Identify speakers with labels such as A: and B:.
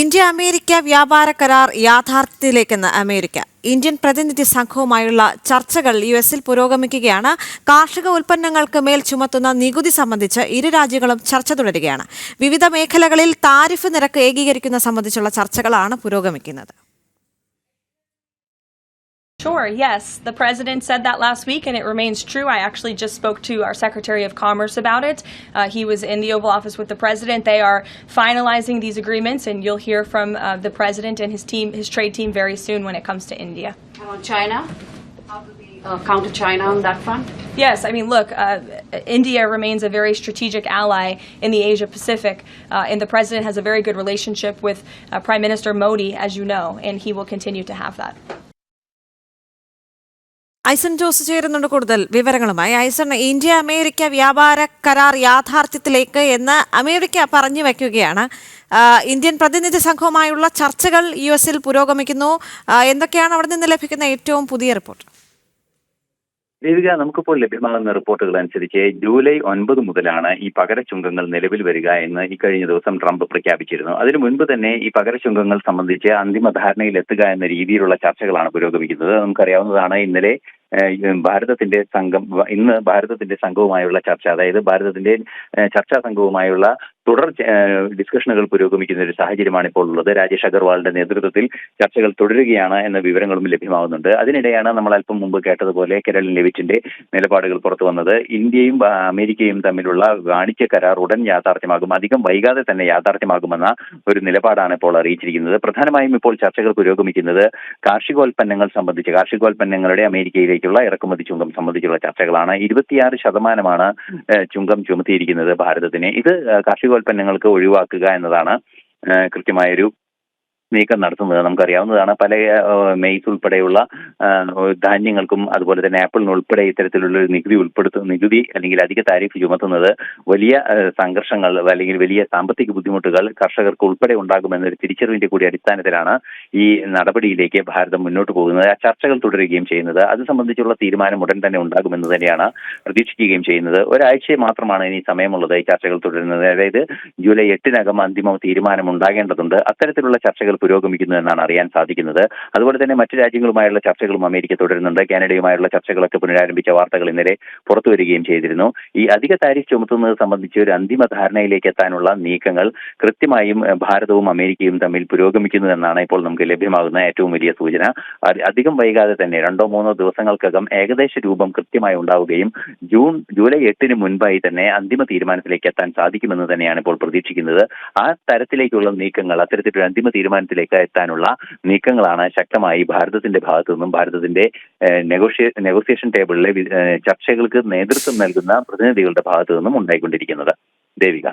A: India America വ്യാപാര കരാർ യാഥാർത്ഥ്യത്തിലേക്കെന്ന് America. Indian പ്രതിനിധി സംഘവുമായുള്ള ചർച്ചകൾ യു എസിൽ പുരോഗമിക്കുകയാണ്. കാർഷിക ഉൽപ്പന്നങ്ങൾക്ക് മേൽ ചുമത്തുന്ന നികുതി സംബന്ധിച്ച് ഇരു രാജ്യങ്ങളും ചർച്ച തുടരുകയാണ്. വിവിധ മേഖലകളിൽ താരിഫ് നിരക്ക് ഏകീകരിക്കുന്ന സംബന്ധിച്ചുള്ള ചർച്ചകളാണ് പുരോഗമിക്കുന്നത്.
B: Sure, yes. The president said that last week, and it remains true. I actually just spoke to our Secretary of Commerce about it. Uh, he was in the Oval Office with the president. They are finalizing these agreements, and you'll hear from uh, the president and his team, his trade team, very soon when it comes to India.
C: And on China, how do we uh, counter China on that front?
B: Yes, I mean, look, uh, India remains a very strategic ally in the Asia Pacific, uh, and the president has a very good relationship with uh, Prime Minister Modi, as you know, and he will continue to have that.
A: Aison Jose ചേരുന്നുണ്ട് കൂടുതൽ വിവരങ്ങളുമായി. Aison India America വ്യാപാര കരാർ യാഥാർത്ഥ്യത്തിലേക്ക് എന്ന് America പറഞ്ഞു വയ്ക്കുകയാണ്. Indian പ്രതിനിധി സംഘവുമായുള്ള ചർച്ചകൾ യു എസിൽ പുരോഗമിക്കുന്നു. എന്തൊക്കെയാണ് അവിടെ നിന്ന് ലഭിക്കുന്ന ഏറ്റവും പുതിയ റിപ്പോർട്ട്?
D: ദേവിക നമുക്കിപ്പോൾ ലഭ്യമാകുന്ന റിപ്പോർട്ടുകൾ അനുസരിച്ച് ജൂലൈ ഒൻപത് മുതലാണ് ഈ പകരച്ചുങ്കങ്ങൾ നിലവിൽ വരിക എന്ന് ഈ കഴിഞ്ഞ ദിവസം ട്രംപ് പ്രഖ്യാപിച്ചിരുന്നു. അതിനു മുൻപ് തന്നെ ഈ പകരച്ചുങ്കങ്ങൾ സംബന്ധിച്ച് അന്തിമ ധാരണയിൽ എത്തുക എന്ന രീതിയിലുള്ള ചർച്ചകളാണ് പുരോഗമിക്കുന്നത്. നമുക്കറിയാവുന്നതാണ് ഇന്നലെ ഭാരതത്തിന്റെ സംഘം ഇന്ന് ഭാരതത്തിന്റെ സംഘവുമായുള്ള ചർച്ച അതായത് ഭാരതത്തിന്റെ ചർച്ചാ സംഘവുമായുള്ള തുടർ ഡിസ്കഷനുകൾ പുരോഗമിക്കുന്ന ഒരു സാഹചര്യമാണ് ഇപ്പോൾ ഉള്ളത്. രാജേഷ് അഗർവാളിന്റെ നേതൃത്വത്തിൽ ചർച്ചകൾ തുടരുകയാണ് എന്ന വിവരങ്ങളും ലഭ്യമാകുന്നുണ്ട് അതിനിടെയാണ് നമ്മൾ അല്പം മുമ്പ് കേട്ടതുപോലെ കെരളിൻ ലെവിറ്റിന്റെ നിലപാടുകൾ പുറത്തു വന്നത്. ഇന്ത്യയും അമേരിക്കയും തമ്മിലുള്ള വാണിജ്യ കരാർ ഉടൻ യാഥാർത്ഥ്യമാകും. അധികം വൈകാതെ തന്നെ യാഥാർത്ഥ്യമാകുമെന്ന ഒരു നിലപാടാണ് ഇപ്പോൾ അറിയിച്ചിരിക്കുന്നത്. പ്രധാനമായും ഇപ്പോൾ ചർച്ചകൾ പുരോഗമിക്കുന്നത് കാർഷികോൽപ്പന്നങ്ങൾ സംബന്ധിച്ച്. കാർഷികോൽപ്പന്നങ്ങളുടെ അമേരിക്കയിലേക്കുള്ള ഇറക്കുമതി ചുങ്കം സംബന്ധിച്ചുള്ള ചർച്ചകളാണ്. ഇരുപത്തിയാറ് ശതമാനമാണ് ചുങ്കം ചുമത്തിയിരിക്കുന്നത് ഭാരതത്തിന്. ഇത് ഏഹ്, കാർഷികോൽപ്പന്നങ്ങൾക്ക് ഒഴിവാക്കുക എന്നതാണ് കൃത്യമായൊരു നീക്കം നടത്തുന്നത് നമുക്കറിയാവുന്നതാണ്. പല മെയ്സ് ഉൾപ്പെടെയുള്ള ധാന്യങ്ങൾക്കും അതുപോലെ തന്നെ ആപ്പിളിന് ഉൾപ്പെടെ ഇത്തരത്തിലുള്ള നികുതി ഉൾപ്പെടുത്തുന്ന നികുതി അല്ലെങ്കിൽ അധിക താരിഫ് ചുമത്തുന്നത് വലിയ സംഘർഷങ്ങൾ അല്ലെങ്കിൽ വലിയ സാമ്പത്തിക ബുദ്ധിമുട്ടുകൾ കർഷകർക്ക് ഉൾപ്പെടെ ഉണ്ടാകുമെന്നൊരു തിരിച്ചറിവിന്റെ കൂടി അടിസ്ഥാനത്തിലാണ് ഈ നടപടിയിലേക്ക് ഭാരതം മുന്നോട്ട് പോകുന്നത്. ആ ചർച്ചകൾ തുടരുകയും ചെയ്യുന്നത്. അത് സംബന്ധിച്ചുള്ള തീരുമാനം ഉടൻ തന്നെ ഉണ്ടാകുമെന്ന് തന്നെയാണ് പ്രതീക്ഷിക്കുകയും ചെയ്യുന്നത്. ഒരാഴ്ച മാത്രമാണ് ഇനി സമയമുള്ളത് ഈ ചർച്ചകൾ തുടരുന്നത്. അതായത് ജൂലൈ എട്ടിനകം അന്തിമ തീരുമാനം ഉണ്ടാകേണ്ടതുണ്ട്. അത്തരത്തിലുള്ള ചർച്ചകൾ പുരോഗമിക്കുന്നു എന്നാണ് അറിയാൻ സാധിക്കുന്നത്. അതുപോലെ തന്നെ മറ്റു രാജ്യങ്ങളുമായുള്ള ചർച്ചകളും അമേരിക്ക തുടരുന്നുണ്ട്. കാനഡയുമായുള്ള ചർച്ചകളൊക്കെ പുനരാരംഭിച്ച വാർത്തകൾ ഇന്നലെ പുറത്തു വരികയും ചെയ്തിരുന്നു. ഈ അധിക താരിഫ് ചുമത്തുന്നത് സംബന്ധിച്ച് ഒരു അന്തിമ ധാരണയിലേക്ക് എത്താനുള്ള നീക്കങ്ങൾ കൃത്യമായും ഭാരതവും അമേരിക്കയും തമ്മിൽ പുരോഗമിക്കുന്നു എന്നാണ് ഇപ്പോൾ നമുക്ക് ലഭ്യമാകുന്ന ഏറ്റവും വലിയ സൂചന. അധികം വൈകാതെ തന്നെ രണ്ടോ മൂന്നോ ദിവസങ്ങൾക്കകം ഏകദേശ രൂപം കൃത്യമായി ഉണ്ടാവുകയും ജൂൺ ജൂലൈ എട്ടിന് മുൻപായി തന്നെ അന്തിമ തീരുമാനത്തിലേക്ക് എത്താൻ സാധിക്കുമെന്ന് തന്നെയാണ് ഇപ്പോൾ പ്രതീക്ഷിക്കുന്നത്. ആ തരത്തിലേക്കുള്ള നീക്കങ്ങൾ അത്തരത്തിലൊരു അന്തിമ തീരുമാനത്തിലേക്ക് എത്താനുള്ള നീക്കങ്ങളാണ് ശക്തമായി ഭാരതത്തിന്റെ ഭാഗത്തു നിന്നും ഭാരതത്തിന്റെ നെഗോഷിയേ നെഗോസിയേഷൻ ടേബിളിലെ ചർച്ചകൾക്ക് നേതൃത്വം നൽകുന്ന പ്രതിനിധികളുടെ ഭാഗത്തു നിന്നും ഉണ്ടായിക്കൊണ്ടിരിക്കുന്നത്. ദേവിക.